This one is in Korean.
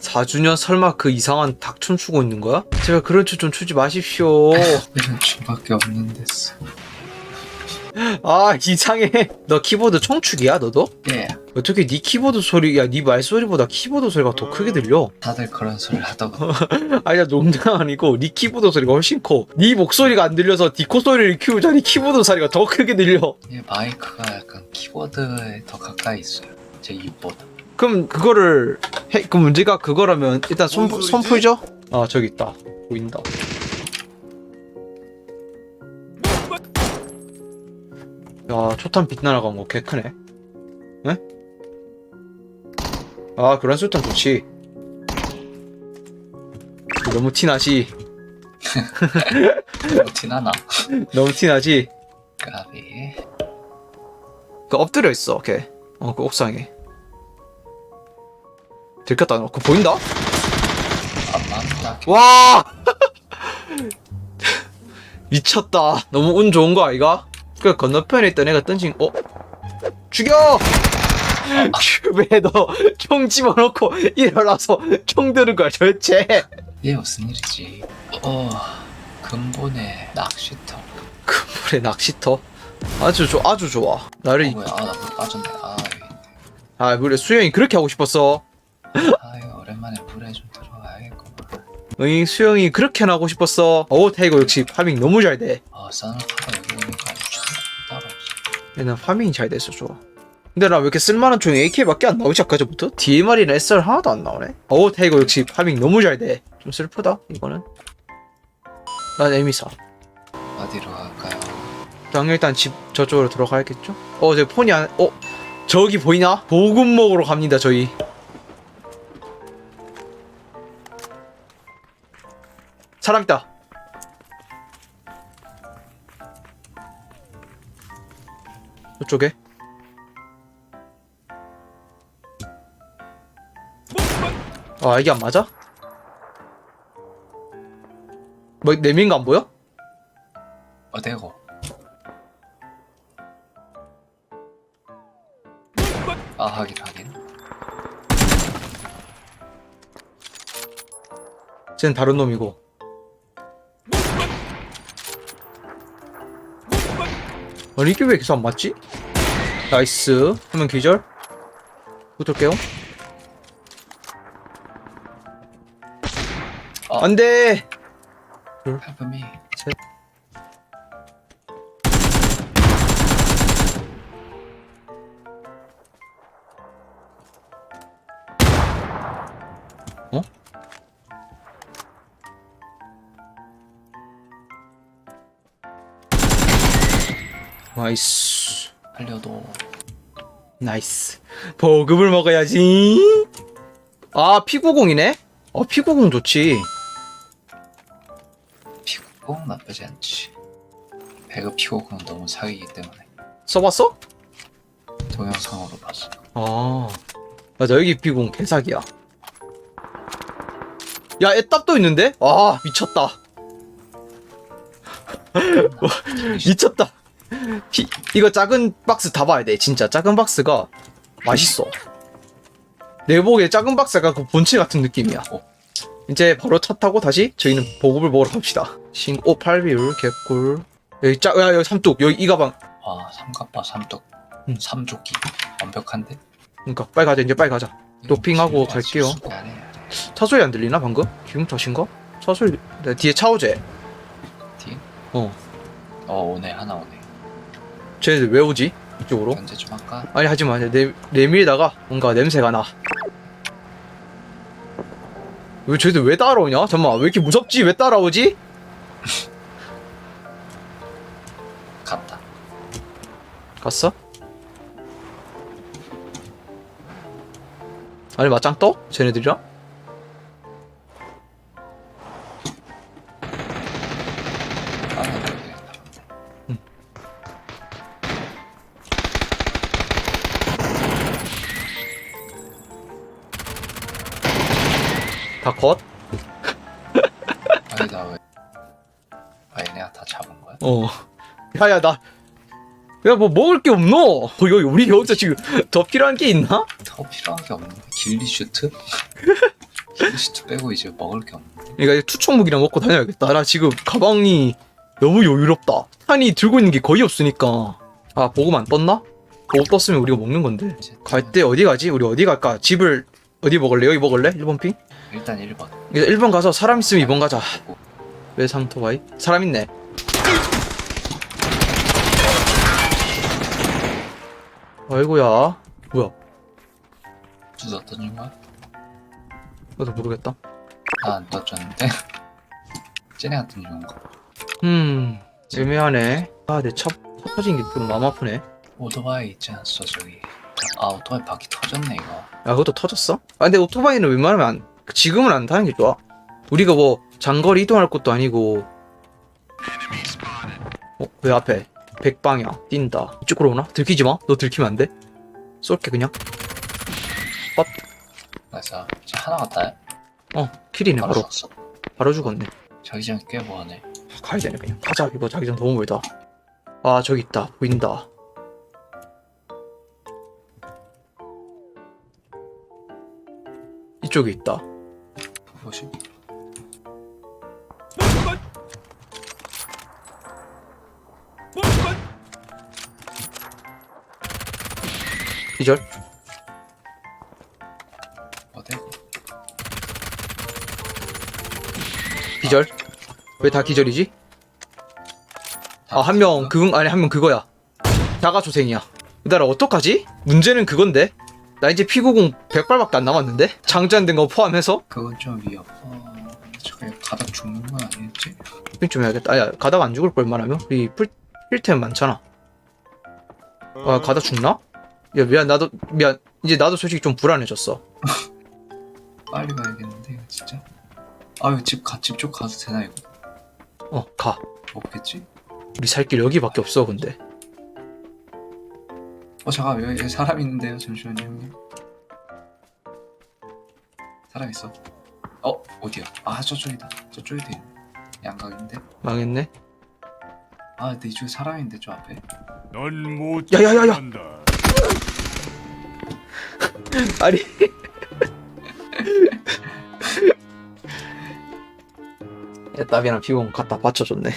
사주년 설마 그 이상한 닭춤 추고 있는 거야? 제발 그런 춤좀 추지 마십시오. 이런 춤밖에 없는 데서. 아 이상해. 너 키보드 청축이야 너도? 예, 어떻게 네 키보드 소리, 야 네 말소리보다 키보드 소리가 더 크게 들려? 다들 그런 소리를 하더군. 아니 야 농담 아니고 네 키보드 소리가 훨씬 커. 네 목소리가 안 들려서 디코 소리를 키우자니 키보드 소리가 더 크게 들려. 이 마이크가 약간 키보드에 더 가까이 있어요. 제 입보다. 그럼 그거를 해, 그 문제가 그거라면 일단 손, 뭔 손? 풀죠? 아 저기 있다 보인다 야 초탄 빛나나간 거 개 크네 에? 아 그런 수탄 좋지 너무 티나지 뭐 티나나? 너무 티나지 까비. 그 엎드려 있어 걔어그 옥상에 들켰다 너 그거 보인다? 안 맞는다. 와 미쳤다 너무 운 좋은 거 아이가? 그 건너편에 있던 애가 던진 어? 죽여! 큐베 너총 집어넣고 일어나서 총 드는 거야 도대체 이게 무슨 일이지? 어, 근본의 낚시터. 그물의 낚시터 아주 좋 아주 좋아 나를 어, 뭐야? 아, 나 물 빠졌네. 아, 여기 있네. 아 물에 수영이 그렇게 하고 싶었어 아, 오랜만에 물에 좀 들어가야겠구만. 응 수영이 그렇게 하고 싶었어 오 타이거 역시 파밍 너무 잘돼 아, 사나카 없어. 얘는 파밍이 잘 돼서 좋아. 근데 나 왜 이렇게 쓸만한 총이 AK밖에 안 나오지 아까부터? DMR이나 SR 하나도 안 나오네. 어우 타이거 역시 파밍 너무 잘 돼. 좀 슬프다 이거는. 난 에미사. 어디로 갈까요? 그냥 일단 집 저쪽으로 들어가야겠죠? 어, 제 폰이 안, 어, 저기 보이나? 보급 먹으러 갑니다 저희. 사람 있다. 저쪽에. 아 이게 안 맞아? 뭐 내민 거안 보여? 어디고? 아, 하긴, 하긴. 쟤는 다른 놈이고. 아니 이게 왜 계속 안 맞지? 나이스. 하면 기절. 붙을게요. 어. 안돼. 헬프미. 나이스. 알려도. 나이스. 보급을 먹어야지. 아 P90이네. 어 P90 좋지. 피고 나쁘지 않지. 배그 피고는 너무 사기이기 때문에 써봤어? 동영상으로 봤어. 아 맞아 여기 P90 개사기야. 야 애답도 있는데? 아 미쳤다. 와, 미쳤다. 피- 이거 작은 박스 다 봐야 돼. 진짜 작은 박스가 맛있어. 내 보기에 작은 박스가 그 본체 같은 느낌이야. 어. 이제 바로 차 타고 다시 저희는 보급을 먹으러 갑시다. 신, 오, 8비율, 개꿀. 여기 짜, 야, 여기 삼뚝, 여기 이 가방. 와 삼각바 삼뚝 음. 삼조끼 완벽한데. 그러니까 빨리 가자, 이제 빨리 가자. 도핑하고 갈게요. 실수 안 해. 차 소리 안 들리나 방금? 기름 탓인가? 차 소리, 네, 뒤에 차 오제. 뒤에? 어. 어 오네 하나 오네. 쟤네들 왜 오지? 이쪽으로? 견제 좀 할까? 아니 하지마 내, 내미에다가 뭔가 냄새가 나. 왜 쟤들 왜 따라오냐? 잠깐만 왜 이렇게 무섭지? 왜 따라오지? 갔다. 갔어? 아니 맞짱 떠? 쟤네들이랑? 하 다. 다 컷? 아니 나 왜? 아 얘네가 다 잡은 거야? 어. 야야 나. 야 뭐 먹을 게 없노? 어, 여기 우리 여기서 지금 더 필요한 게 있나? 더 필요한 게 없는데 길리 슈트? 길리 슈트 빼고 이제 먹을 게 없는데 그러니까 이제 투척무기나 먹고 다녀야겠다. 나 지금 가방이 너무 여유롭다. 탄이 들고 있는 게 거의 없으니까. 아 보고만 떴나? 보고 떴으면 우리가 먹는 건데. 갈 때 어디 가지? 우리 어디 갈까? 집을 어디 먹을래? 여기 먹을래? 1번 핑? 일단 1번 이제 1번 가서 사람 있으면 2번 가자. 왜 상토바이? 사람 있네. 아이고야. 뭐야? 주소 던진 거야? 나도 모르겠다. 나안 던졌는데 쟤네가 던진 건가? 음, 애매하네. 아, 내 차, 차 터진 게 좀 마음 아프네. 오토바이 있지 않았어 저기 아 오토바이 바퀴 터졌네 이거 야, 그것도 터졌어? 아, 근데 오토바이는 웬만하면 안, 지금은 안 타는 게 좋아. 우리가 뭐, 장거리 이동할 것도 아니고. 어, 왜 앞에? 백방향, 뛴다. 이쪽으로 오나? 들키지 마. 너 들키면 안 돼. 쏠게, 그냥. 그래서 저 하나 갔다 어, 킬이네, 바로 바로. 바로 죽었네. 자기장 꽤 뭐하네 가야 되네, 그냥. 가자, 이거 자기장 너무 멀다. 아, 저기 있다. 보인다. 이쪽에 있다. 보시 기절. 어디? 기절. 왜 다 기절이지? 아, 한 명, 그건, 아니, 한 명 그거야. 자가초생이야. 나라 어떡하지? 문제는 그건데. 나 이제 피구공 100발밖에 안 남았는데? 장전된 거 포함해서? 그건 좀 위험 어... 저게 가다 죽는 건 아니겠지? 쇼핑 좀 해야겠다. 아, 야, 가다가 안 죽을 걸 말하면? 우리 풀, 필템 많잖아. 아, 가다 죽나? 야, 미안, 나도, 미안. 이제 나도 솔직히 좀 불안해졌어. 빨리 가야겠는데 이거 진짜 아유 집집쪽 가도 되나 이거 어, 가. 없겠지? 우리 살 길 여기밖에 없어, 근데. 어 잠깐 여기, 여기 사람 있는데요 잠시만요 형님 사람 있어 어 어디야 아 저쪽이다 저쪽에 돼 있네 양각인데 망했네. 아 근데 이쪽에 사람 있는데 저 앞에 넌못 야 야 야 야! 한다. 아니. 야, 나비랑 피공 갖다 받쳐줬네.